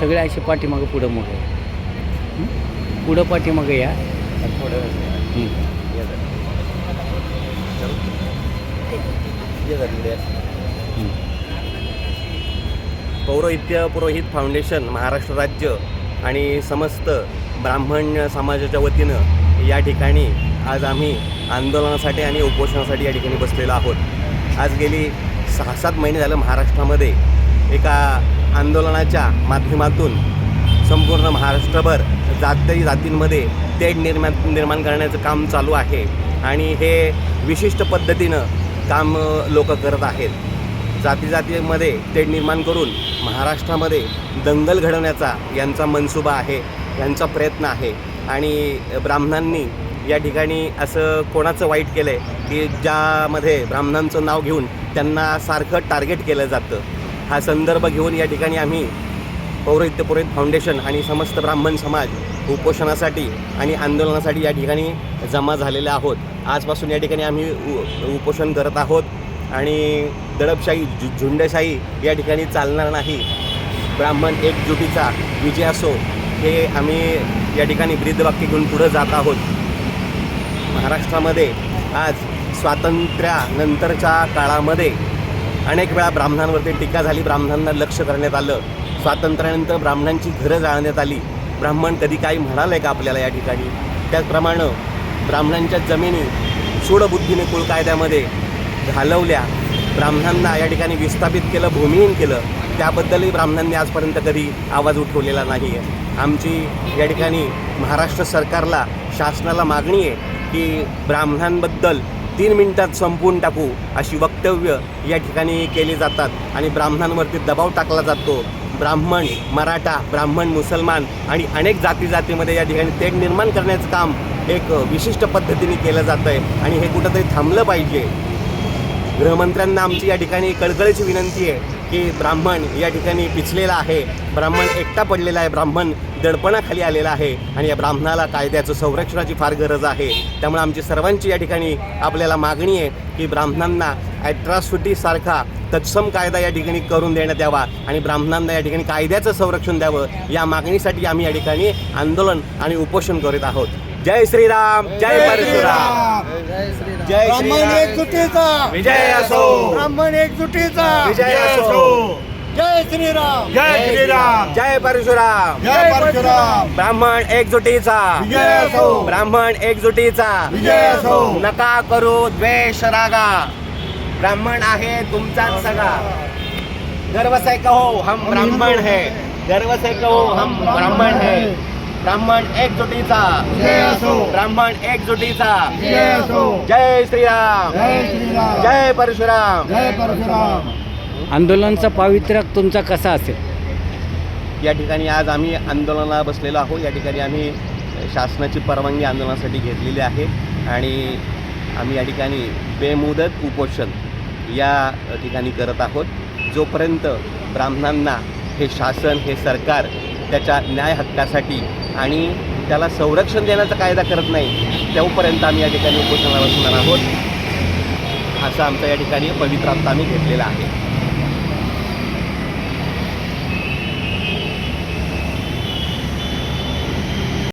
सगळे असे पाठीमागं पुढं मग पुढं पाठीमागं या. पौरोहित्य पुरोहित फाउंडेशन महाराष्ट्र राज्य आणि समस्त ब्राह्मण समाजाच्या वतीनं या ठिकाणी आज आम्ही आंदोलनासाठी आणि उपोषणासाठी या ठिकाणी बसलेलो आहोत. आज गेली सहा सात महिने झालं महाराष्ट्रामध्ये एका आंदोलनाच्या माध्यमातून संपूर्ण महाराष्ट्रभर जाती जातींमध्ये तेढ निर्माण निर्माण करण्याचं काम चालू आहे. आणि हे विशिष्ट पद्धतीनं काम लोक करत आहेत. जाती जातीमध्ये तेढ निर्माण करून महाराष्ट्रामध्ये दंगल घडवण्याचा यांचा मनसुबा आहे यांचा प्रयत्न आहे. आणि ब्राह्मणांनी या ठिकाणी असं कोणाचं वाईट केलं आहे की ज्यामध्ये ब्राह्मणांचं नाव घेऊन त्यांना सारखं टार्गेट केलं जातं. हा संदर्भ घेऊन या ठिकाणी आम्ही पौरोहित्य पुरोहित फाउंडेशन आणि समस्त ब्राह्मण समाज उपोषणासाठी आणि आंदोलनासाठी या ठिकाणी जमा झालेले आहोत. आजपासून या ठिकाणी आम्ही उ उपोषण करत आहोत आणि दडपशाही झु झुंडशाही या ठिकाणी चालणार नाही. ब्राह्मण एकजुटीचा विजय असो हे आम्ही या ठिकाणी ब्रीदवाक्य घेऊन पुढं जात आहोत. महाराष्ट्रामध्ये आज स्वातंत्र्यानंतरच्या काळामध्ये अनेक वेळा ब्राह्मणांवरती टीका झाली ब्राह्मणांना लक्ष करण्यात आलं. स्वातंत्र्यानंतर ब्राह्मणांची घरं जाळण्यात आली. ब्राह्मण कधी काही म्हणालं आहे का आपल्याला या ठिकाणी? त्याचप्रमाणे ब्राह्मणांच्या जमिनी सूडबुद्धीने कुल कायद्यामध्ये घालवल्या. ब्राह्मणांना या ठिकाणी विस्थापित केलं भूमिहीन केलं. त्याबद्दलही ब्राह्मणांनी आजपर्यंत कधी आवाज उठवलेला नाही आहे आमची या ठिकाणी महाराष्ट्र सरकारला शासनाला मागणी आहे की ब्राह्मणांबद्दल तीन मिनिटात संपवून टाकू अशी वक्तव्य या ठिकाणी केली जातात आणि ब्राह्मणांवरती दबाव टाकला जातो. ब्राह्मण मराठा ब्राह्मण मुसलमान आणि अनेक जाती जातीमध्ये या ठिकाणी तेढ निर्माण करण्याचं काम एक विशिष्ट पद्धतीने केलं जातं आहे आणि हे कुठंतरी थांबलं पाहिजे. गृहमंत्र्यांना आमची या ठिकाणी कळकळीची विनंती आहे. की ब्राह्मण या ठिकाणी पिचलेला आहे. ब्राह्मण एकटा पडलेला आहे. ब्राह्मण दडपणाखाली आलेला आहे. आणि या ब्राह्मणाला कायद्याचं संरक्षणाची फार गरज आहे. त्यामुळे आमची सर्वांची या ठिकाणी आपल्याला मागणी आहे की ब्राह्मणांना ॲट्रॉसिटीसारखा तत्सम कायदा या ठिकाणी करून देण्यात यावा आणि ब्राह्मणांना या ठिकाणी कायद्याचं संरक्षण द्यावं या मागणीसाठी आम्ही या ठिकाणी आंदोलन आणि उपोषण करीत आहोत. जय श्रीराम जय परशुराम। जय ब्राह्मण एकजुटीचा। विजय असो। ब्राह्मण एकजुटीचा। विजय असो। जय श्रीराम। जय श्रीराम। जय परशुराम। जय परशुराम। ब्राह्मण एकजुटीचा। विजय असो। ब्राह्मण एकजुटीचा। विजय असो। नका करू द्वेष रागा। ब्राह्मण आहे तुमचाच सगळा गर्व से कहो हम ब्राह्मण है। गर्व से कहो हम ब्राह्मण है। ब्राह्मण एकजुटीचा. ब्राह्मण एकजुटीचा. जय श्रीराम. जय श्रीराम. जय परशुराम. जय परशुराम. आंदोलनाचा पावित्र्य तुमचा कसा असेल? या ठिकाणी आज आम्ही आंदोलनाला बसलेलो आहोत. या ठिकाणी आम्ही शासनाची परवानगी आंदोलनासाठी घेतलेली आहे. आणि आम्ही या ठिकाणी बेमुदत उपोषण या ठिकाणी करत आहोत. जोपर्यंत ब्राह्मणांना हे शासन हे सरकार त्याच्या न्याय हक्कासाठी आणि त्याला संरक्षण देण्याचा कायदा करत नाही तेव्हापर्यंत आम्ही या ठिकाणी उपोषणाला बसणार आहोत. असं आमचा या ठिकाणी पवित्र आत्ता आम्ही घेतलेला आहे.